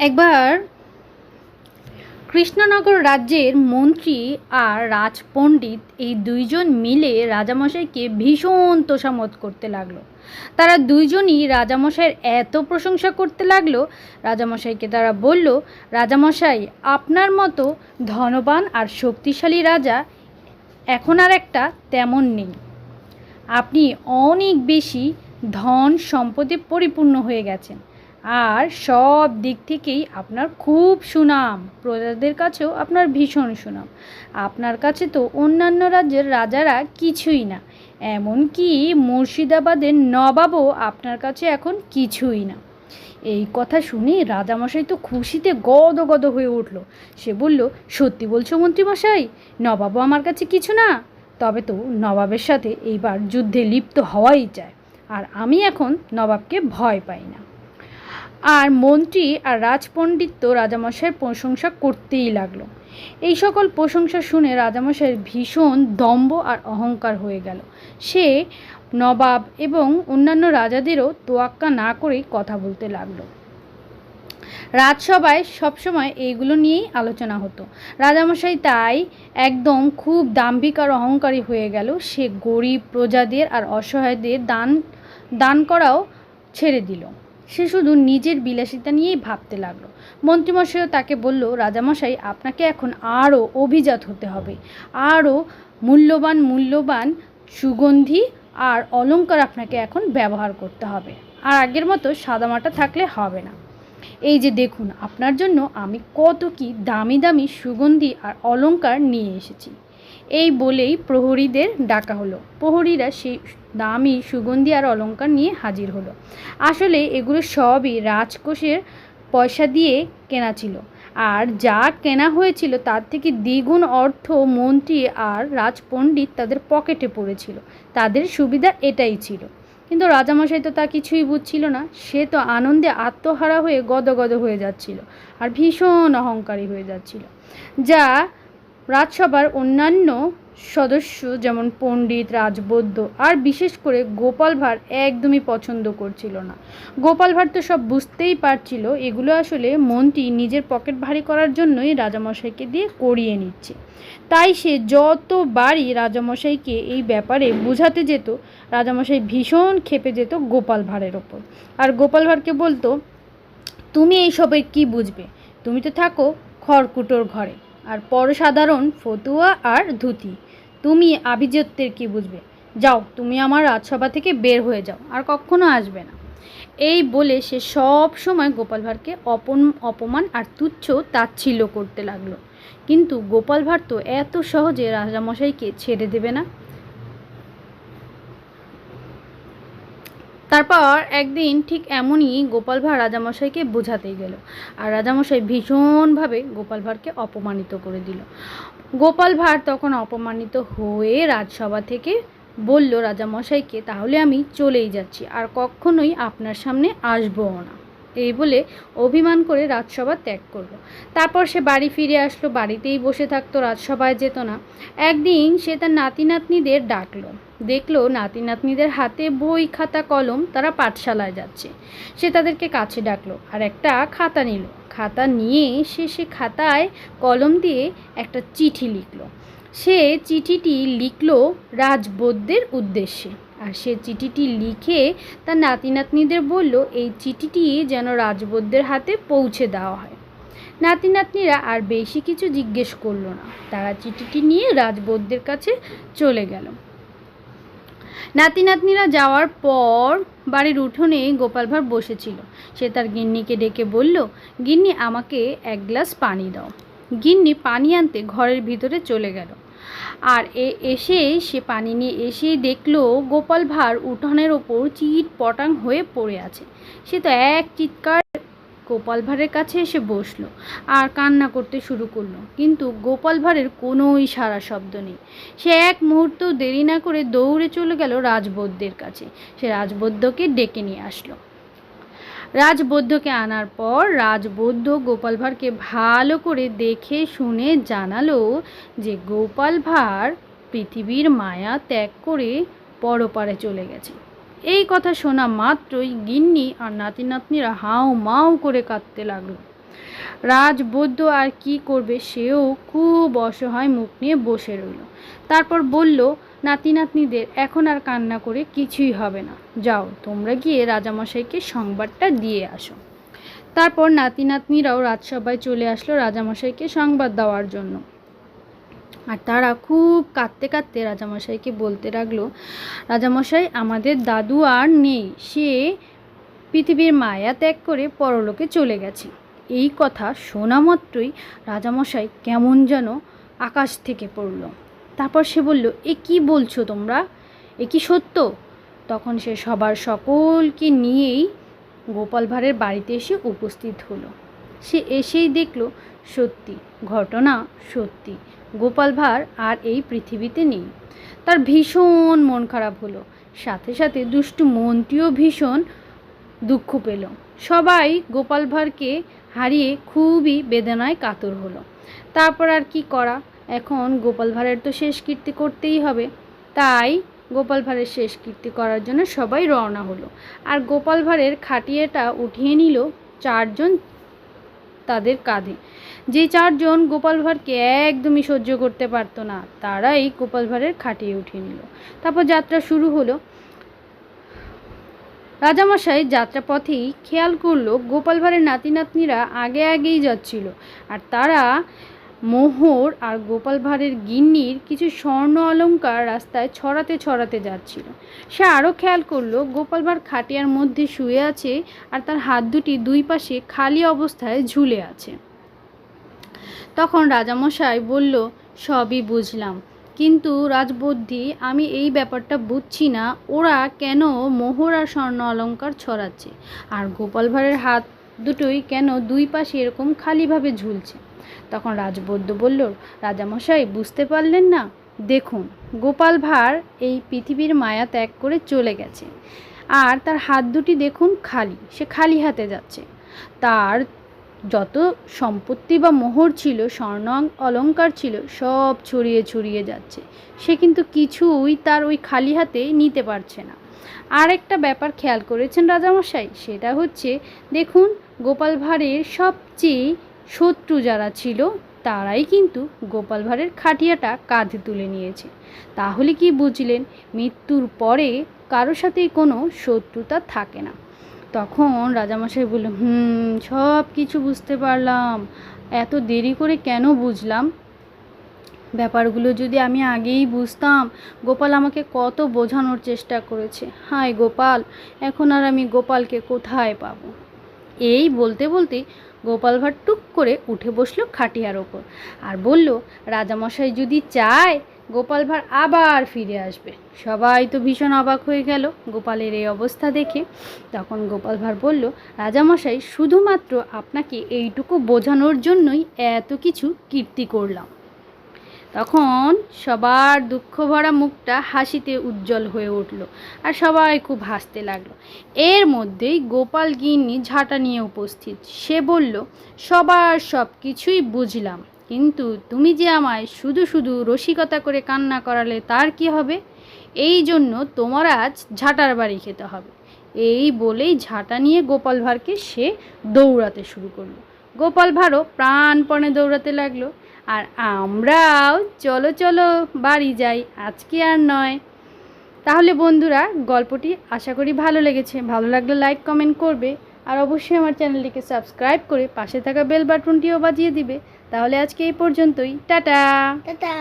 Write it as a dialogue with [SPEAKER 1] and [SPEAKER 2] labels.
[SPEAKER 1] একবার কৃষ্ণনগর রাজ্যের মন্ত্রী আর রাজপণ্ডিত এই দুইজন মিলে রাজামশাইকে ভীষণ তোষামত করতে লাগল। তারা দুইজনই রাজামশাইয়ের এত প্রশংসা করতে লাগল, রাজামশাইকে তারা বলল, রাজামশাই, আপনার মতো ধনবান আর শক্তিশালী রাজা এখন আর একটা তেমন নেই। আপনি অনেক বেশি ধন সম্পদে পরিপূর্ণ হয়ে গেছেন। আর সব দিক থেকেই আপনার খুব সুনাম। প্রজাদের কাছেও আপনার ভীষণ সুনাম। আপনার কাছে তো অন্যান্য রাজ্যের রাজারা কিছুই না। এমনকি মুর্শিদাবাদের নবাবও আপনার কাছে এখন কিছুই না। এই কথা শুনে রাজামশাই তো খুশিতে গদ গদ হয়ে উঠল। সে বলল, সত্যি বলছো মন্ত্রীমশাই, নবাবও আমার কাছে কিছু না? তবে তো নবাবের সাথে এইবার যুদ্ধে লিপ্ত হওয়াই চায় আর আমি এখন নবাবকে ভয় পাই না। আর মন্ত্রী আর রাজপণ্ডিত তো রাজামশাইয়ের প্রশংসা করতেই লাগল। এই সকল প্রশংসা শুনে রাজামশাইয়ের ভীষণ দম্ভ আর অহংকার হয়ে গেল। সে নবাব এবং অন্যান্য রাজাদেরও তোয়াক্কা না করেই কথা বলতে লাগল। রাজসভায় সবসময় এইগুলো নিয়েই আলোচনা হতো। রাজামশাই তাই একদম খুব দাম্ভিক আর অহংকারী হয়ে গেল। সে গরিব প্রজাদের আর অসহায়দের দান দান করাও ছেড়ে দিল। সে শুধু নিজের বিলাসিতা নিয়েই ভাবতে লাগল। মন্ত্রীমশাইও তাকে বলল, রাজামশাই, আপনাকে এখন আরও অভিজাত হতে হবে। আরও মূল্যবান মূল্যবান সুগন্ধি আর অলঙ্কার আপনাকে এখন ব্যবহার করতে হবে। আর আগের মতো সাদামাটা থাকলে হবে না। এই যে দেখুন, আপনার জন্য আমি কত কি দামি দামি সুগন্ধি আর অলঙ্কার নিয়ে এসেছি। এই বলেই প্রহরীদের ডাকা হলো। প্রহরীরা সেই দামি সুগন্ধি আর অলংকার নিয়ে হাজির হলো। আসলে এগুলো সবই রাজকোষের পয়সা দিয়ে কেনা ছিল। আর যা কেনা হয়েছিল তার থেকে দ্বিগুণ অর্থ মন্ত্রী আর রাজপণ্ডিত তাদের পকেটে পড়েছিল। তাদের সুবিধা এটাই ছিল। কিন্তু রাজামশাই তো তা কিছুই বুঝছিল না। সে তো আনন্দে আত্মহারা হয়ে গদগদ হয়ে যাচ্ছিল আর ভীষণ অহংকারী হয়ে যাচ্ছিল। যা রাজসভার অন্যান্য সদস্য যেমন পণ্ডিত, রাজবৈদ্য আর বিশেষ করে গোপাল ভাঁড় একদমই পছন্দ করছিল না। গোপাল ভাঁড় তো সব বুঝতেই পারছিল, এগুলো আসলে মন্ত্রী নিজের পকেট ভারী করার জন্যই রাজামশাইকে দিয়ে করিয়ে নিচ্ছে। তাই সে যতবারই রাজামশাইকে এই ব্যাপারে বোঝাতে যেত, রাজামশাই ভীষণ ক্ষেপে যেত গোপাল ভাঁড়ের ওপর। আর গোপাল ভাঁড়কে বলতো, তুমি এইসবের কি বুঝবে? তুমি তো থাকো খড়কুটোর ঘরে। আর পর সাধারণ ফতুয়া আর ধুতি। তুমি আভিজাত্যের কি বুঝবে? যাও, তুমি আমার রাজসভা থেকে বের হয়ে যাও, আর কখনো আসবে না। এই বলে সে সব সময় গোপাল ভাঁড়কে অপন, অপমান আর তুচ্ছ তাচ্ছিল্য করতে লাগল। কিন্তু গোপাল ভাঁড় তো এত সহজে রাজামশাইকে ছেড়ে দেবে না। তারপর একদিন ঠিক এমনই গোপাল ভাঁড় রাজামশাইকে বোঝাতেই গেল। আর রাজামশাই ভীষণভাবে গোপাল ভাঁড়কে অপমানিত করে দিল। গোপাল ভাঁড় তখন অপমানিত হয়ে রাজসভা থেকে বলল, রাজামশাইকে, তাহলে আমি চলেই যাচ্ছি, আর কখনোই আপনার সামনে আসবও না। এই বলে অভিমান করে রাজসভা ত্যাগ করল। তারপর সে বাড়ি ফিরে আসলো, বাড়িতেই বসে থাকতো, রাজসভায় যেত না। একদিন সে তার নাতি নাতনিদের ডাকলো। দেখল নাতি নাতনিদের হাতে বই, খাতা, কলম, তারা পাঠশালায় যাচ্ছে। সে তাদেরকে কাছে ডাকলো আর একটা খাতা নিল। খাতা নিয়ে সে সে খাতায় কলম দিয়ে একটা চিঠি লিখলো। সে চিঠিটি লিখলো রাজবৈদ্যের উদ্দেশ্যে। আর সে চিঠিটি লিখে তার নাতি নাতনিদের বলল, এই চিঠিটি যেন রাজবৈদ্যের হাতে পৌঁছে দেওয়া হয়। নাতি নাতনিরা আর বেশি কিছু জিজ্ঞেস করল না। তারা চিঠিটি নিয়ে রাজবৈদ্যের কাছে চলে গেল। নাতি নাতনিরা যাওয়ার পর বাড়ির উঠোনে গোপাল ভাঁড় বসেছিল। সে তার গিন্নিকে ডেকে বলল, গিন্নি, আমাকে এক গ্লাস পানি দাও। গিন্নি পানি আনতে ঘরের ভিতরে চলে গেল। আর এ এসে সে পানি নিয়ে এসেই দেখল গোপাল ভাঁড় উঠোনের ওপর চিট পটাং হয়ে পড়ে আছে। সে তো এক চিৎকার গোপাল ভাঁড়ের কাছে এসে বসল আর কান্না করতে শুরু করল। কিন্তু গোপাল ভাঁড়ের কোনোই সারা শব্দ নেই। সে এক মুহূর্ত দেরি না করে দৌড়ে চলে গেল রাজবৈদ্যের কাছে। সে রাজবৈদ্যকে ডেকে নিয়ে আসলো। রাজবৈদ্যকে আনার পর রাজবৈদ্য গোপাল ভাঁড়কে ভালো করে দেখে শুনে জানালো যে গোপাল ভাঁড় পৃথিবীর মায়া ত্যাগ করে পরপারে চলে গেছে। এই কথা শোনা মাত্রই গিন্নি আর নাতি নাতনিরা হাও মাও করে কাঁদতে লাগল। রাজবৈদ্য আর কি করবে সেও খুব অসহায় মুখ নিয়ে বসে রইল। তারপর বলল নাতি নাতনিদের এখন আর কান্না করে কিছুই হবে না। যাও, তোমরা গিয়ে রাজামশাইকে সংবাদটা দিয়ে আসো। তারপর নাতি নাতনিরাও রাজসভায় চলে আসলো রাজামশাইকে সংবাদ দেওয়ার জন্য। আর তারা খুব কাঁদতে কাঁদতে রাজামশাইকে বলতে লাগল, রাজামশাই, আমাদের দাদু আর নেই। সে পৃথিবীর মায়া ত্যাগ করে পরলোকে চলে গেছে। এই কথা শোনা মাত্রই রাজামশাই কেমন যেন আকাশ থেকে পড়ল। তারপর সে বলল, এ কি বলছো তোমরা? এ কি সত্য? তখন সে সবার সকলকে নিয়েই গোপাল ভাঁড়ের বাড়িতে এসে উপস্থিত হলো। সে এসেই দেখল, সত্যি, ঘটনা সত্যি, গোপাল ভাঁড় আর এই পৃথিবীতে নেই। তার ভীষণ মন খারাপ হলো। সাথে সাথে দুষ্টু মন্ত্রীও ভীষণ দুঃখ পেল। সবাই গোপাল ভাঁড়কে হারিয়ে খুবই বেদনায় কাতর হলো। তারপর আর কি করা? এখন গোপাল ভাঁড়ের তো শেষ কীর্তি করতেই হবে। তাই গোপাল ভাঁড়ের শেষ কীর্তি করার জন্য সবাই রওনা হলো। আর গোপাল ভাঁড়ের খাটিয়েটা উঠিয়ে নিল চারজন তাদের কাঁধে। যে চারজন গোপাল ভাঁড়কে একদমই সহ্য করতে পারতো না, তারাই গোপাল ভাঁড়ের খাটিয়ে উঠিয়ে নিল। তারপর যাত্রা শুরু হলো। রাজামশাই যাত্রাপথেই খেয়াল করল গোপাল ভাঁড়ের নাতি নাতনিরা আগে আগেই যাচ্ছিল। আর তারা মোহর আর গোপাল ভাঁড়ের গিন্নির কিছু স্বর্ণ অলঙ্কার রাস্তায় ছড়াতে ছড়াতে যাচ্ছিল। সে আরও খেয়াল করল, গোপাল ভাঁড় খাটিয়ার মধ্যে শুয়ে আছে আর তার হাত দুটি দুই পাশে খালি অবস্থায় ঝুলে আছে। তখন রাজামশাই বলল, সবই বুঝলাম। কিন্তু রাজবুদ্ধি, আমি এই ব্যাপারটা বুঝছি না, ওরা কেন মোহর আর স্বর্ণ অলঙ্কার ছড়াচ্ছে? আর গোপাল ভাঁড়ের হাত দুটোই কেন দুই পাশে এরকম খালিভাবে ঝুলছে? তখন রাজবৈদ্য বলল, রাজামশাই, বুঝতে পারলেন না? দেখুন, গোপাল ভাঁড় এই পৃথিবীর মায়া ত্যাগ করে চলে গেছে। আর তার হাত দুটি দেখুন খালি, সে খালি হাতে যাচ্ছে। তার যত সম্পত্তি বা মোহর ছিল, স্বর্ণ অলংকার ছিল, সব ছড়িয়ে ছড়িয়ে যাচ্ছে। সে কিন্তু কিছুই তার ওই খালি হাতে নিতে পারছে না। আর একটা ব্যাপার খেয়াল করেছেন রাজামশাই, সেটা হচ্ছে, দেখুন, গোপাল ভাঁড়ের সবচেয়ে শত্রু যারা ছিল, তারাই কিন্তু গোপাল ভাঁড়ের খাটিয়াটা কাঁধে তুলে নিয়েছে। তাহলে কি বুঝলেন, মৃত্যুর পরে কারোর সাথেই কোনো শত্রুতা থাকে না। তখন রাজামশাই বলল, হুম, সব কিছু বুঝতে পারলাম। এত দেরি করে কেন বুঝলাম? ব্যাপারগুলো যদি আমি আগেই বুঝতাম, গোপাল আমাকে কত বোঝানোর চেষ্টা করেছে। হায় গোপাল, এখন আর আমি গোপালকে কোথায় পাবো? এই বলতে বলতে গোপাল ভাঁড় টুক করে উঠে বসল খাটিয়ার ওপর আর বলল, রাজামশাই যদি চায়, গোপাল ভাঁড় আবার ফিরে আসবে। সবাই তো ভীষণ অবাক হয়ে গেল গোপালের এই অবস্থা দেখে। তখন গোপাল ভাঁড় বলল, রাজামশাই, শুধুমাত্র আপনাকে এইটুকু বোঝানোর জন্যই এত কিছু কীর্তি করলাম। তখন সবার দুঃখ ভরা মুখটা হাসিতে উজ্জ্বল হয়ে উঠল আর সবাই খুব হাসতে লাগল। এর মধ্যেই গোপাল গিন্নি ঝাঁটা নিয়ে উপস্থিত। সে বলল, সবার সব কিছুই বুঝলাম, কিন্তু তুমি যে আমায় শুধু শুধু রসিকতা করে কান্না করালে তার কি হবে? এই জন্য তোমার আজ ঝাঁটার বাড়ি খেতে হবে। এই বলেই ঝাঁটা নিয়ে গোপাল ভাঁড়কে সে দৌড়াতে শুরু করল। গোপাল ভাঁড়ও প্রাণপণে দৌড়াতে লাগল। আর আমরাও চলো চলো বাড়ি যাই, আজকে আর নয়। তাহলে বন্ধুরা, গল্পটি আশা করি ভালো লেগেছে। ভালো লাগলে লাইক কমেন্ট করবে। আর অবশ্যই আমার চ্যানেলটিকে সাবস্ক্রাইব করে পাশে থাকা বেল বাটনটিও বাজিয়ে দিবে। তাহলে আজকে এই পর্যন্তই। টাটা!
[SPEAKER 2] টাটা!